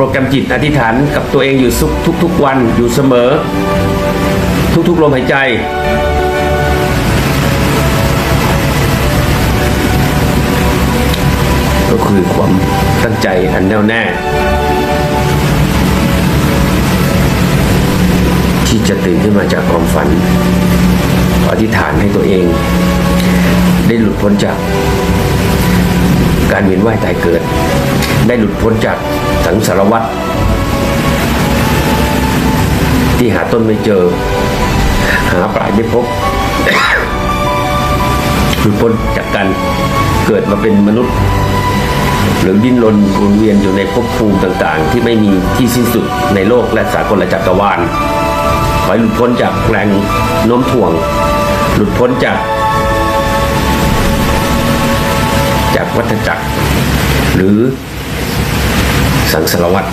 โปรแกรมจิตอธิษฐานกับตัวเองอยู่ทุกทุกๆวันอยู่เสมอ ทุกๆลมหายใจก็คือความตั้งใจอันแน่วแน่ ที่จะตื่นขึ้นมาจากความฝัน อธิษฐานให้ตัวเอง ได้หลุดพ้นจาก การเวียนว่ายตายเกิด ได้หลุดพ้นจาก สังสารวัฏที่หาต้นไม่เจอ หาปลายไม่พบหลุดพ้นจากการเกิดมาเป็นมนุษย์ หรือดิ้นรนวนเวียนอยู่ในภพภูมิต่างๆ ที่ไม่มีที่สิ้นสุดในโลกและสากลจักรวาลขอให้หลุดพ้นจากแรงโน้มถ่วง หลุดพ้นจาก จากวัฏจักร หรือ สังสารวัฏ